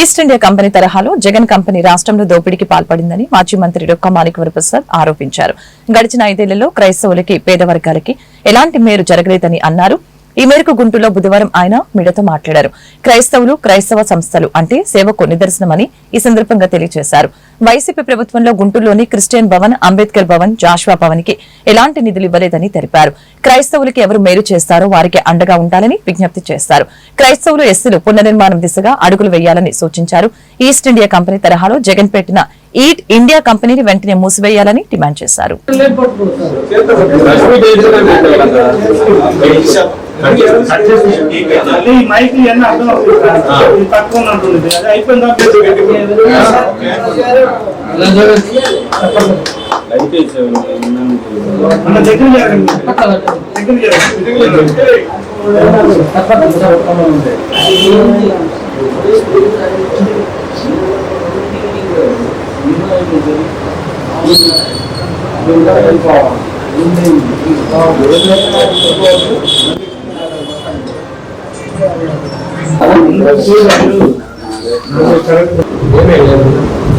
East India company తరహాలో Jagan company రాష్ట్రంలో దోపిడీకి పాల్పడిందని మాజీ మంత్రి డొక్క మాణిక్ వరప్రసాద్ ఆరోపించారు. గడిచిన ఐదేళ్ళలో క్రైస్తవులకి పేద వర్గాలకి ఎలాంటి మేలు జరగలేదని అన్నారు. ఈ మేరకు గుంటూరులో బుధవారం ఆయన మీడియాతో మాట్లాడారు. క్రైస్తవులు క్రైస్తవ సంస్థలు అంటే సేవకు నిదర్శనమని ఈ సందర్భంగా తెలియజేశారు. వైసీపీ ప్రభుత్వంలో గుంటూరులోని క్రిస్టియన్ భవన్ అంబేద్కర్ భవన్ జాషువా భవన్కి ఎలాంటి నిధులు ఇవ్వలేదని తెలిపారు. క్రైస్తవులకి ఎవరు మేలు చేస్తారో వారికి అండగా ఉండాలని విజ్ఞప్తి చేశారు. క్రైస్తవులు ఎస్సీలు పునర్నిర్మాణం దిశగా అడుగులు వేయాలని సూచించారు. ఈస్ట్ ఇండియా కంపెనీ తరహాలో జగన్ పెట్టిన ఈట్ ఇండియా కంపెనీని వెంటనే మూసివేయాలని డిమాండ్ చేశారు. ఈ మైక్ ఇవన్నీ అర్థం అవుతుంది తక్కువ అది అయిపోయిందా మన దగ్గర జరగండి దగ్గర జరగండి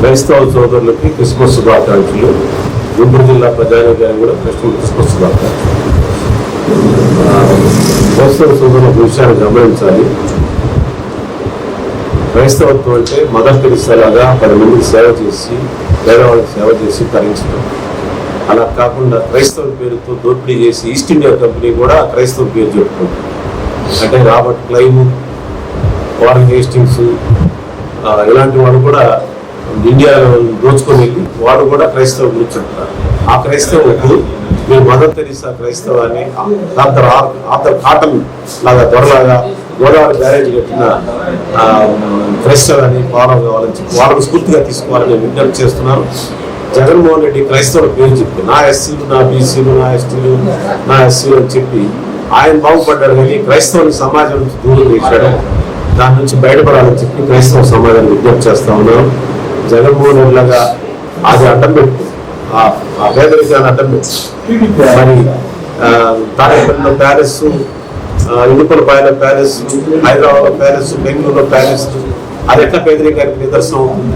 క్రైస్తవ సోదరులకి క్రిస్మస్ శుభాకాంక్షలు. గుంటూరు జిల్లా ప్రజానికానికి కూడా క్రిస్మస్ శుభాకాంక్షలు. క్రైస్తవ సోదరుల విషయాన్ని గమనించాలి. క్రైస్తవత్వం అంటే మదర్ తెరిసేలాగా పది మందికి సేవ చేసి పేదవాళ్ళకి సేవ చేసి తరించడం అలా కాకుండా క్రైస్తవ పేరుతో దోపిడీ చేసి ఈస్ట్ ఇండియా కంపెనీ కూడా క్రైస్తవ పేరు చెప్పుకుంటుంది. అంటే రాబర్ట్ క్లైవ్ వారన్ హేస్టింగ్స్ ఇలాంటి వాళ్ళు కూడా ఇండియాలో దోచుకొని వెళ్ళి వాడు కూడా క్రైస్తవ గురించి ఆ క్రైస్తవులకు మీరు మదర్ తెరీసా క్రైస్తవాన్ని డాక్టర్ ఆర్- ఆర్థర్ కాటన్ లాగా దొరలాగా గోదావరి బ్యారేజ్ కట్టిన ఆ, క్రైస్తవాన్ని ఫాలో కావాలని చెప్పి వాళ్ళని స్ఫూర్తిగా తీసుకోవాలని నేను విజ్ఞప్తి చేస్తున్నాను. జగన్మోహన్ రెడ్డి క్రైస్తవుల పేరు చెప్పి నా ఎస్సీలు నా బీసీలు నా ఎస్టీలు నా ఎస్సీలు అని చెప్పి ఆయన బాగుపడ్డారు కానీ క్రైస్తవుని సమాజం నుంచి దూరం చేశాడు. దాని నుంచి బయటపడాలని చెప్పి క్రైస్తవ సమాజాన్ని విజ్ఞప్తి చేస్తా ఉన్నాం. జగన్మోహన్ రెడ్డి అది అడ్డం పెట్టు. ఆ- ఆ పేదరికాన్ని అడ్డం పెట్టు. మరి తాడేపల్లిలో ప్యాలెస్ ఇడుపులపాయల ప్యాలెస్ హైదరాబాద్లో ప్యాలెస్ బెంగళూరులో ప్యాలెస్ అది ఎట్లా పేదరికానికి నిదర్శనం? అవుతుంది